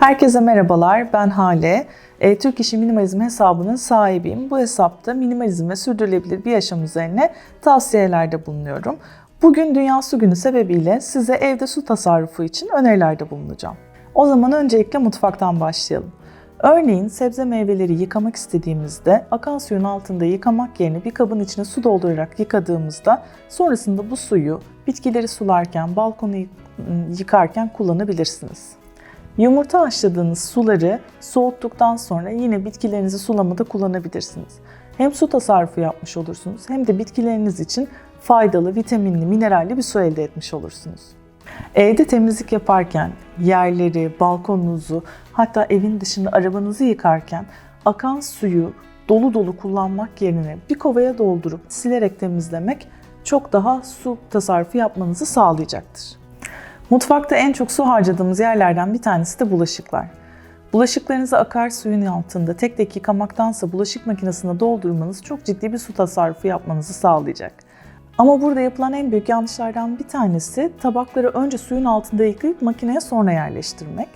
Herkese merhabalar, ben Hale. E, Türk İşi Minimalizm hesabının sahibiyim. Bu hesapta minimalizm ve sürdürülebilir bir yaşam üzerine tavsiyelerde bulunuyorum. Bugün Dünya Su Günü sebebiyle size evde su tasarrufu için önerilerde bulunacağım. O zaman öncelikle mutfaktan başlayalım. Örneğin sebze meyveleri yıkamak istediğimizde akan suyun altında yıkamak yerine bir kabın içine su doldurarak yıkadığımızda sonrasında bu suyu bitkileri sularken, balkonu yıkarken kullanabilirsiniz. Yumurta haşladığınız suları soğuttuktan sonra yine bitkilerinizi sulamada kullanabilirsiniz. Hem su tasarrufu yapmış olursunuz hem de bitkileriniz için faydalı, vitaminli, mineralli bir su elde etmiş olursunuz. Evde temizlik yaparken yerleri, balkonunuzu, hatta evin dışında arabanızı yıkarken akan suyu dolu dolu kullanmak yerine bir kovaya doldurup silerek temizlemek çok daha su tasarrufu yapmanızı sağlayacaktır. Mutfakta en çok su harcadığımız yerlerden bir tanesi de bulaşıklar. Bulaşıklarınızı akar suyun altında tek tek yıkamaktansa bulaşık makinesine doldurmanız çok ciddi bir su tasarrufu yapmanızı sağlayacak. Ama burada yapılan en büyük yanlışlardan bir tanesi tabakları önce suyun altında yıkayıp makineye sonra yerleştirmek.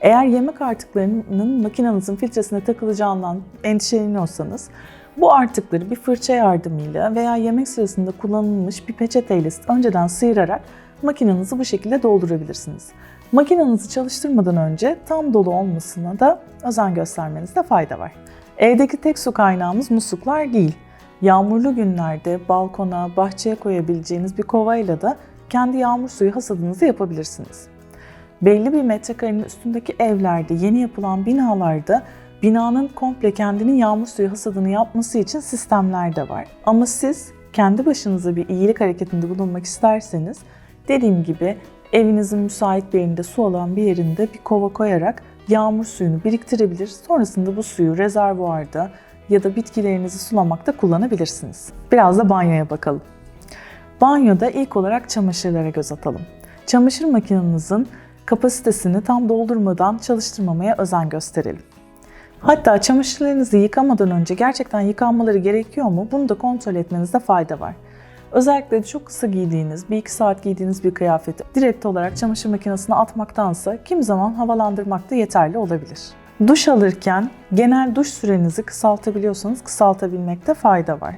Eğer yemek artıklarının makinenizin filtresine takılacağından endişeleniyorsanız bu artıkları bir fırça yardımıyla veya yemek sırasında kullanılmış bir peçeteyle önceden sıyırarak makinenizi bu şekilde doldurabilirsiniz. Makinenizi çalıştırmadan önce tam dolu olmasına da özen göstermenizde fayda var. Evdeki tek su kaynağımız musluklar değil. Yağmurlu günlerde balkona, bahçeye koyabileceğiniz bir kovayla da kendi yağmur suyu hasadınızı yapabilirsiniz. Belli bir metrekarenin üstündeki evlerde, yeni yapılan binalarda binanın komple kendinin yağmur suyu hasadını yapması için sistemler de var. Ama siz kendi başınıza bir iyilik hareketinde bulunmak isterseniz dediğim gibi evinizin müsait bir yerinde su olan bir yerinde bir kova koyarak yağmur suyunu biriktirebilir. Sonrasında bu suyu rezervuarda ya da bitkilerinizi sulamakta kullanabilirsiniz. Biraz da banyoya bakalım. Banyoda ilk olarak çamaşırlara göz atalım. Çamaşır makinenizin kapasitesini tam doldurmadan çalıştırmamaya özen gösterelim. Hatta çamaşırlarınızı yıkamadan önce gerçekten yıkanmaları gerekiyor mu bunu da kontrol etmenizde fayda var. Özellikle çok kısa giydiğiniz, 1-2 saat giydiğiniz bir kıyafeti direkt olarak çamaşır makinesine atmaktansa kim zaman havalandırmak da yeterli olabilir. Duş alırken genel duş sürenizi kısaltabiliyorsanız kısaltabilmekte fayda var.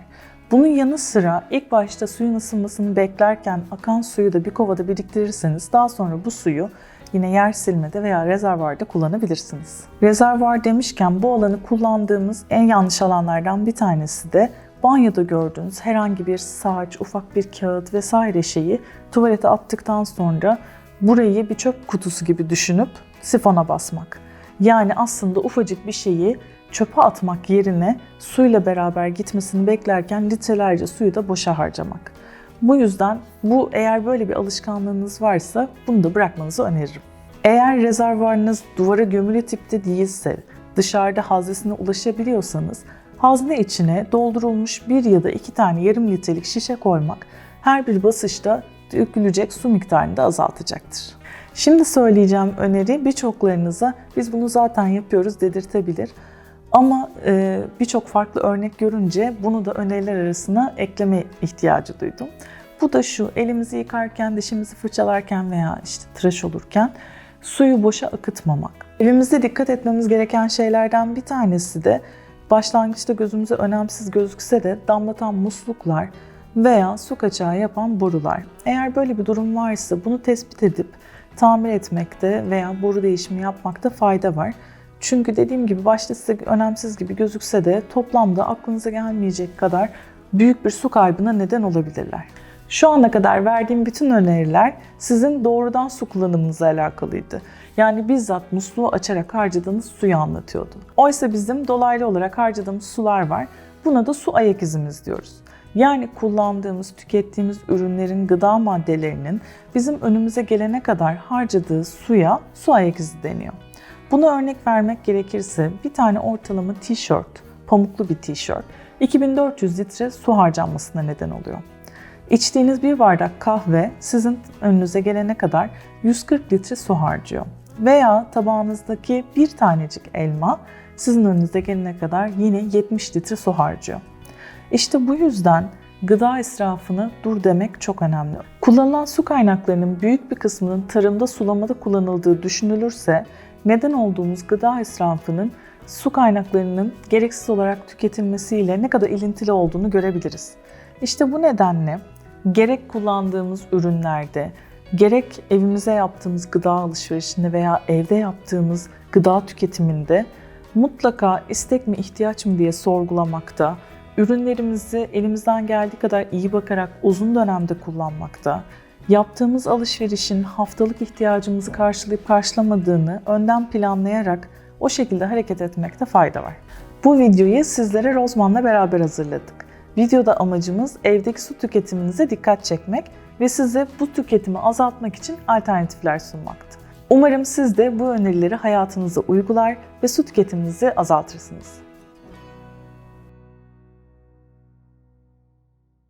Bunun yanı sıra ilk başta suyun ısınmasını beklerken akan suyu da bir kovada biriktirirseniz daha sonra bu suyu yine yer silmede veya rezervuarda kullanabilirsiniz. Rezervuar demişken bu alanı kullandığımız en yanlış alanlardan bir tanesi de banyoda gördüğünüz herhangi bir saç, ufak bir kağıt vesaire şeyi tuvalete attıktan sonra burayı bir çöp kutusu gibi düşünüp sifona basmak. Yani aslında ufacık bir şeyi çöpe atmak yerine suyla beraber gitmesini beklerken litrelerce suyu da boşa harcamak. Bu yüzden bu eğer böyle bir alışkanlığınız varsa bunu da bırakmanızı öneririm. Eğer rezervuarınız duvara gömülü tipte değilse, dışarıda haznesine ulaşabiliyorsanız hazne içine doldurulmuş bir ya da iki tane yarım litrelik şişe koymak her bir basışta dökülecek su miktarını da azaltacaktır. Şimdi söyleyeceğim öneri birçoklarınıza biz bunu zaten yapıyoruz dedirtebilir. Ama e, birçok farklı örnek görünce bunu da öneriler arasına ekleme ihtiyacı duydum. Bu da şu, elimizi yıkarken, dişimizi fırçalarken veya işte tıraş olurken suyu boşa akıtmamak. Evimizde dikkat etmemiz gereken şeylerden bir tanesi de başlangıçta gözümüze önemsiz gözükse de damlatan musluklar veya su kaçağı yapan borular. Eğer böyle bir durum varsa bunu tespit edip tamir etmekte veya boru değişimi yapmakta fayda var. Çünkü dediğim gibi başta size önemsiz gibi gözükse de toplamda aklınıza gelmeyecek kadar büyük bir su kaybına neden olabilirler. Şu ana kadar verdiğim bütün öneriler sizin doğrudan su kullanımınızla alakalıydı. Yani bizzat musluğu açarak harcadığınız suyu anlatıyordu. Oysa bizim dolaylı olarak harcadığımız sular var. Buna da su ayak izimiz diyoruz. Yani kullandığımız, tükettiğimiz ürünlerin gıda maddelerinin bizim önümüze gelene kadar harcadığı suya su ayak izi deniyor. Buna örnek vermek gerekirse bir tane ortalama tişört, pamuklu bir tişört 2400 litre su harcanmasına neden oluyor. İçtiğiniz bir bardak kahve sizin önünüze gelene kadar 140 litre su harcıyor. Veya tabağınızdaki bir tanecik elma sizin önünüze gelene kadar yine 70 litre su harcıyor. İşte bu yüzden gıda israfını dur demek çok önemli. Kullanılan su kaynaklarının büyük bir kısmının tarımda sulamada kullanıldığı düşünülürse neden olduğumuz gıda israfının su kaynaklarının gereksiz olarak tüketilmesiyle ne kadar ilintili olduğunu görebiliriz. İşte bu nedenle gerek kullandığımız ürünlerde, gerek evimize yaptığımız gıda alışverişinde veya evde yaptığımız gıda tüketiminde mutlaka istek mi ihtiyaç mı diye sorgulamakta, ürünlerimizi elimizden geldiği kadar iyi bakarak uzun dönemde kullanmakta, yaptığımız alışverişin haftalık ihtiyacımızı karşılayıp karşılamadığını önden planlayarak o şekilde hareket etmekte fayda var. Bu videoyu sizlere Rozman'la beraber hazırladık. Videoda amacımız evdeki su tüketiminize dikkat çekmek ve size bu tüketimi azaltmak için alternatifler sunmaktı. Umarım siz de bu önerileri hayatınıza uygular ve su tüketiminizi azaltırsınız.